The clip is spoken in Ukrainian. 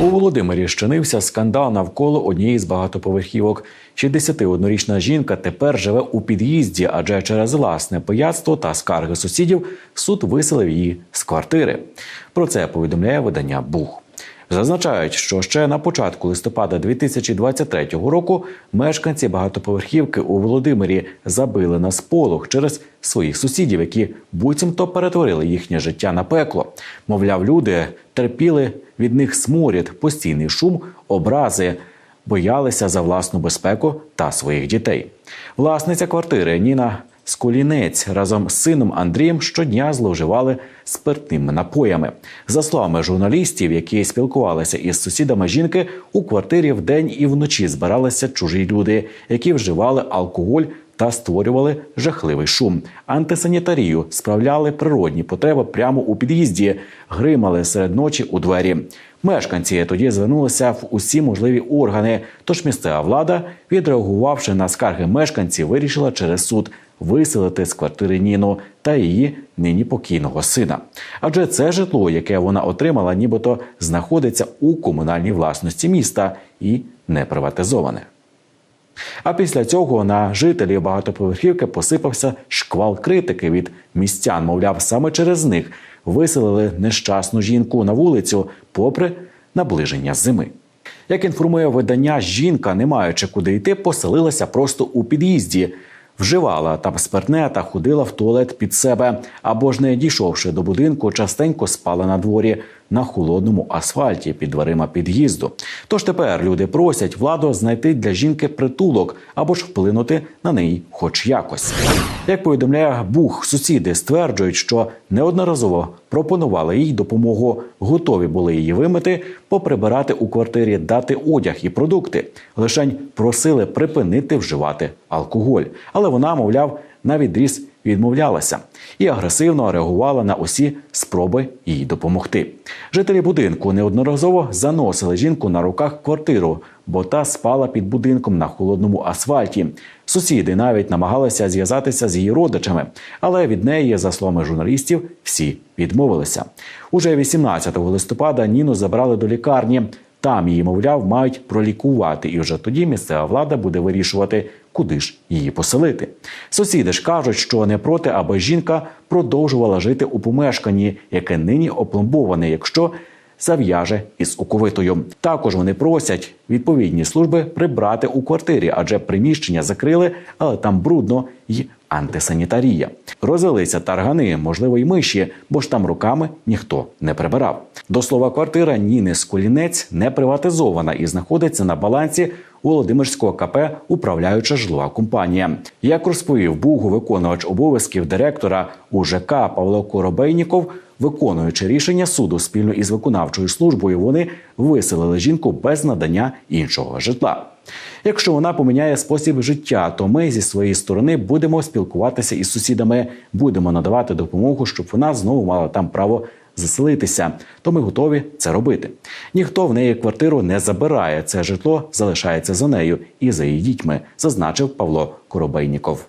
У Володимирі щинився скандал навколо однієї з багатоповерхівок. 61-річна жінка тепер живе у під'їзді, адже через власне пияцтво та скарги сусідів суд виселив її з квартири. Про це повідомляє видання Бух. Зазначають, що ще на початку листопада 2023 року мешканці багатоповерхівки у Володимирі забили на сполох через своїх сусідів, які буцімто перетворили їхнє життя на пекло. Мовляв, люди терпіли від них сморід, постійний шум, образи, боялися за власну безпеку та своїх дітей. Власниця квартири Ніна Сколінець разом з сином Андрієм щодня зловживали спиртними напоями. За словами журналістів, які спілкувалися із сусідами жінки, у квартирі вдень і вночі збиралися чужі люди, які вживали алкоголь та створювали жахливий шум. Антисанітарію справляли природні потреби прямо у під'їзді, гримали серед ночі у двері. Мешканці тоді звернулися в усі можливі органи. Тож місцева влада, відреагувавши на скарги мешканців, вирішила через суд виселити з квартири Ніну та її нині покійного сина. Адже це житло, яке вона отримала, нібито знаходиться у комунальній власності міста і не приватизоване. А після цього на жителів багатоповерхівки посипався шквал критики від містян. Мовляв, саме через них виселили нещасну жінку на вулицю, попри наближення зими. Як інформує видання, жінка, не маючи куди йти, поселилася просто у під'їзді. Вживала там спиртне та ходила в туалет під себе, або ж не дійшовши до будинку, частенько спала на дворі на холодному асфальті під дверима під'їзду. Тож тепер люди просять владу знайти для жінки притулок або ж вплинути на неї, хоч якось. Як повідомляє Бух, сусіди стверджують, що неодноразово пропонували їй допомогу, готові були її вимити, поприбирати у квартирі, дати одяг і продукти. Лишень просили припинити вживати алкоголь, але вона, мовляв, на відріз відмовлялася і агресивно реагувала на усі спроби їй допомогти. Жителі будинку неодноразово заносили жінку на руках квартиру, бо та спала під будинком на холодному асфальті. Сусіди навіть намагалися зв'язатися з її родичами, але від неї, за словами журналістів, всі відмовилися. Уже 18 листопада Ніну забрали до лікарні. Там її, мовляв, мають пролікувати, і вже тоді місцева влада буде вирішувати, куди ж її поселити. Сусіди ж кажуть, що не проти, аби жінка продовжувала жити у помешканні, яке нині опломбоване, якщо зав'яже із оковитою. Також вони просять відповідні служби прибрати у квартирі, адже приміщення закрили, але там брудно й антисанітарія. Розвелися таргани, можливо, й миші, бо ж там руками ніхто не прибирав. До слова, квартира Ніни Скулінець не приватизована і знаходиться на балансі. Володимирського КП управляюча житлова компанія. Як розповів Бугу виконувач обов'язків директора УЖК Павло Коробейніков, виконуючи рішення суду спільно із виконавчою службою, вони виселили жінку без надання іншого житла. Якщо вона поміняє спосіб життя, то ми зі своєї сторони будемо спілкуватися із сусідами, будемо надавати допомогу, щоб вона знову мала там право заселитися, то ми готові це робити. Ніхто в неї квартиру не забирає. Це житло залишається за нею і за її дітьми, зазначив Павло Коробейніков.